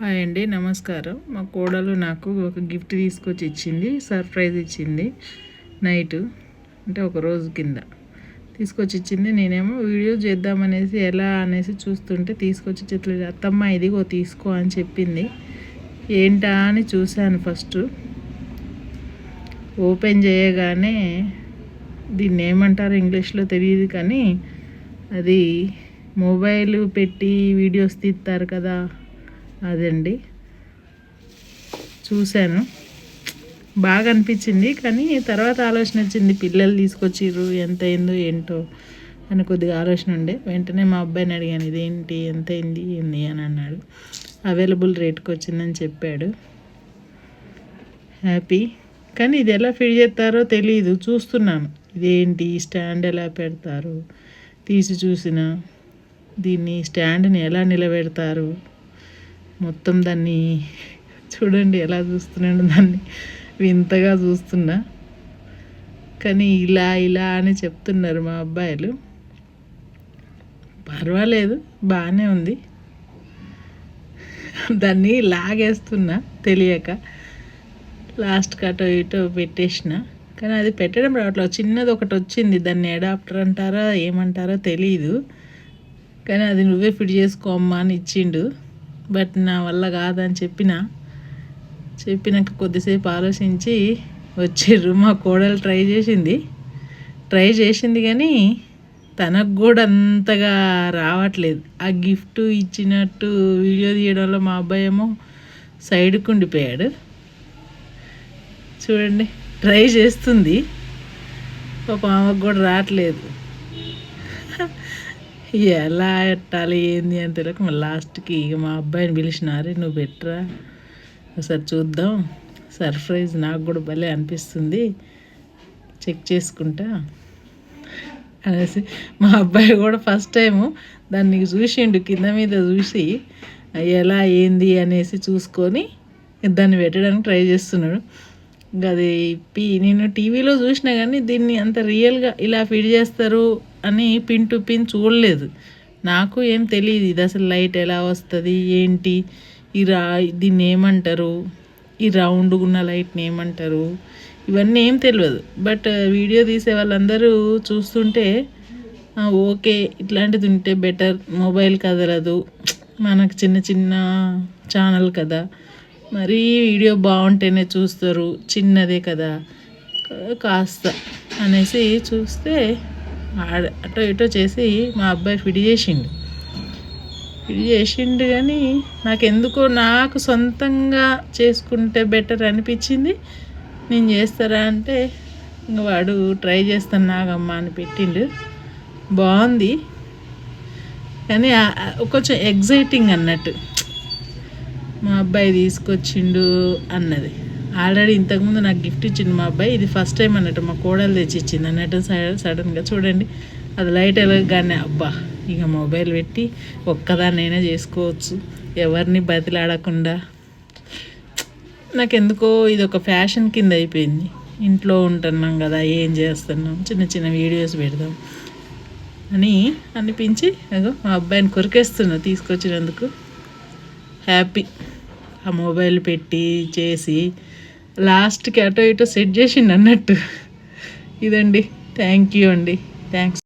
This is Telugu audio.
హాయ్ అండి నమస్కారం. మా కోడలు నాకు ఒక గిఫ్ట్ తీసుకొచ్చి ఇచ్చింది సర్ప్రైజ్ ఇచ్చింది నైట్ అంటే ఒక రోజు కింద. తీసుకొచ్చి ఇచ్చింది నేనేమో వీడియో చేద్దామనేసి ఎలా అనేసి చూస్తుంటే తీసుకొచ్చి చెట్లు అత్తమ్మ ఇదిగో తీసుకో అని చెప్పింది. ఏంటా అని చూశాను ఫస్ట్. ఓపెన్ చేయగానే దీన్ని ఏమంటారు ఇంగ్లీష్లో తెలియదు కానీ అది మొబైల్ పెట్టి వీడియోస్ తీస్తారు కదా అదండి. చూశాను. బాగా అనిపించింది కానీ తర్వాత ఆలోచన వచ్చింది పిల్లలు తీసుకొచ్చిర్రు ఎంత అయిందో ఏంటో అని కొద్దిగా ఆలోచన ఉండే. వెంటనే మా అబ్బాయిని అడిగాను ఇదేంటి ఎంత అయింది ఏంది? అని అన్నాడు. అవైలబుల్ రేట్కి వచ్చిందని చెప్పాడు. హ్యాపీ. కానీ ఇది ఎలా ఫిట్ చేస్తారో తెలియదు చూస్తున్నాను. ఇదేంటి స్టాండ్ ఎలా పెడతారు? తీసి చూసిన దీన్ని స్టాండ్ని ఎలా నిలబెడతారు? మొత్తం దాన్ని చూడండి ఎలా చూస్తున్నాడు దాన్ని. వింతగా చూస్తున్నా. కానీ ఇలా ఇలా అని చెప్తున్నారు మా అబ్బాయిలు. పర్వాలేదు బాగానే ఉంది. దాన్ని లాగేస్తున్నా తెలియక. లాస్ట్ అటో ఇటో పెట్టేసిన. కానీ అది పెట్టడం రావట్లేదు. చిన్నది ఒకటి వచ్చింది. దాన్ని అడాప్టర్ అంటారా ఏమంటారో తెలియదు కానీ అది నువ్వే ఫిట్ చేసుకోమ్మా అని ఇచ్చిండు. బట్ నా వల్ల కాదని చెప్పిన చెప్పినాక కొద్దిసేపు ఆలోచించి వచ్చిర్రు మా కోడలు ట్రై చేసింది. ట్రై చేసింది కానీ తనకు కూడా అంతగా రావట్లేదు. ఆ గిఫ్ట్ ఇచ్చినట్టు వీడియో తీయడంలో మా అబ్బాయి ఏమో సైడ్కు ఉండిపోయాడు చూడండి ట్రై చేస్తుంది. పాప ఆమెకు కూడా రావట్లేదు. ఎలా పెట్టాలి ఏంది అని తెలియక మళ్ళీ లాస్ట్కి ఇక మా అబ్బాయిని పిలిచినారే నువ్వు పెట్టరా? ఒకసారి చూద్దాం. సర్ప్రైజ్ నాకు కూడా భలే అనిపిస్తుంది. చెక్ చేసుకుంటా అనేసి మా అబ్బాయి కూడా ఫస్ట్ టైము దాన్ని చూసిండు కింద మీద చూసి ఎలా ఏంది? అనేసి చూసుకొని దాన్ని పెట్టడానికి ట్రై చేస్తున్నాడు. ఇంకా అది పి నేను టీవీలో చూసినా కానీ దీన్ని అంత రియల్గా ఇలా ఫిట్ చేస్తారు అని పిన్ టు పిన్ చూడలేదు. నాకు ఏం తెలియదు ఇది అసలు లైట్ ఎలా వస్తుంది ఏంటి ఈ రా దీన్ని ఏమంటారు ఈ రౌండ్ ఉన్న లైట్ని ఏమంటారు ఇవన్నీ ఏం తెలియదు బట్ వీడియో తీసే వాళ్ళందరూ చూస్తుంటే ఓకే ఇట్లాంటిది ఉంటే బెటర్ మొబైల్ కదలదు మనకు చిన్న చిన్న ఛానల్ కదా. మరీ వీడియో బాగుంటేనే చూస్తారు చిన్నదే కదా కాస్త అనేసి చూస్తే అటో ఇటో చేసి మా అబ్బాయి ఫిడి చేసిండు. ఫిడి చేసిండు కానీ నాకు ఎందుకో నాకు సొంతంగా చేసుకుంటే బెటర్ అనిపించింది. నేను చేస్తారా అంటే ఇంకా వాడు ట్రై చేస్తాను నాగమ్మ అని పెట్టిండు. బాగుంది. కానీ కొంచెం ఎగ్జైటింగ్ అన్నట్టు. మా అబ్బాయి తీసుకొచ్చిండు అన్నది. ఆల్రెడీ ఇంతకుముందు నాకు గిఫ్ట్ ఇచ్చింది మా అబ్బాయి. ఇది ఫస్ట్ టైం అన్నట్టు మా కోడలు తెచ్చి ఇచ్చింది అన్నట్టు సడన్గా చూడండి. అది లైట్ ఎలగగానే అబ్బా ఇక మొబైల్ పెట్టి ఒక్కదాన్నైనా చేసుకోవచ్చు. ఎవరిని బతిలాడకుండా. నాకెందుకో ఇది ఒక ఫ్యాషన్ కింద అయిపోయింది. ఇంట్లో ఉంటున్నాం కదా ఏం చేస్తున్నాం? చిన్న చిన్న వీడియోస్ పెడదాం అని అనిపించి అగో మా అబ్బాయిని కొరికేస్తున్నా తీసుకొచ్చినందుకు. హ్యాపీ ఆ మొబైల్ పెట్టి చేసి లాస్ట్కి అటో ఇటో సెట్ చేసిండు అన్నట్టు. ఇదండి. థ్యాంక్ యూ అండి. థ్యాంక్స్